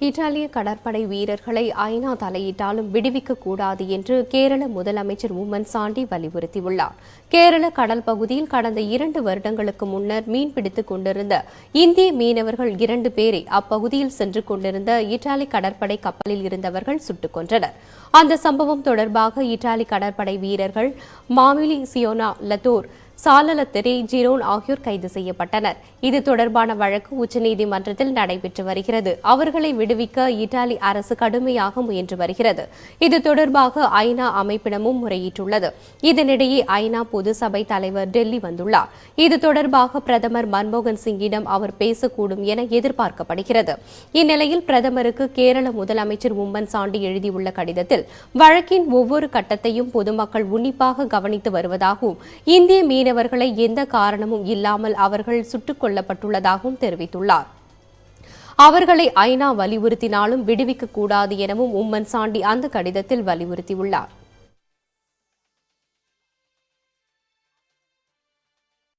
இத்தாலிய கடற்படை வீரர்களை ஐநா தலையிட்டாலும் விடுவிக்கக்கூடாது என்று கேரள முதலமைச்சர் உம்மன் சாண்டி வலியுறுத்தியுள்ளார். கேரள கடல் பகுதியில் கடந்த இரண்டு வருடங்களுக்கு முன்னர் மீன்பிடித்துக் கொண்டிருந்த இந்திய மீனவர்கள் இரண்டு பேரை அப்பகுதியில் சென்று கொண்டிருந்த இத்தாலி கடற்படை கப்பலில் இருந்தவர்கள் சுட்டுக் கொன்றனர். அந்த சம்பவம் தொடர்பாக இத்தாலி கடற்படை வீரர்கள் மாமிலி சியோனா லத்தோர் சாலலத்திரி ஜிரோன் ஆகியோர் கைது செய்யப்பட்டனர். இது தொடர்பான வழக்கு உச்சநீதிமன்றத்தில் நடைபெற்று வருகிறது. அவர்களை விடுவிக்க இத்தாலி அரசு கடுமையாக முயன்று வருகிறது. இது தொடர்பாக ஐநா அமைப்பிடமும் முறையிட்டுள்ளது. இதனிடையே ஐநா பொது சபை தலைவர் டெல்லி வந்துள்ளார். இது தொடர்பாக பிரதமர் மன்மோகன் சிங்கிடம் அவர் பேசக்கூடும் என எதிர்பார்க்கப்படுகிறது. இந்நிலையில் பிரதமருக்கு கேரள முதலமைச்சர் உம்மன் சாண்டி எழுதியுள்ள கடிதத்தில் வழக்கின் ஒவ்வொரு கட்டத்தையும் பொதுமக்கள் உன்னிப்பாக கவனித்து வருவதாகவும் இந்திய மீன மீனவர்களை எந்த காரணமும் இல்லாமல் அவர்கள் சுட்டுக் கொல்லப்பட்டுள்ளதாகவும் தெரிவித்துள்ளார். அவர்களை ஐநா வலியுறுத்தினாலும் விடுவிக்கக்கூடாது எனவும் உம்மன் சாண்டி அந்த கடிதத்தில் வலியுறுத்தியுள்ளார்.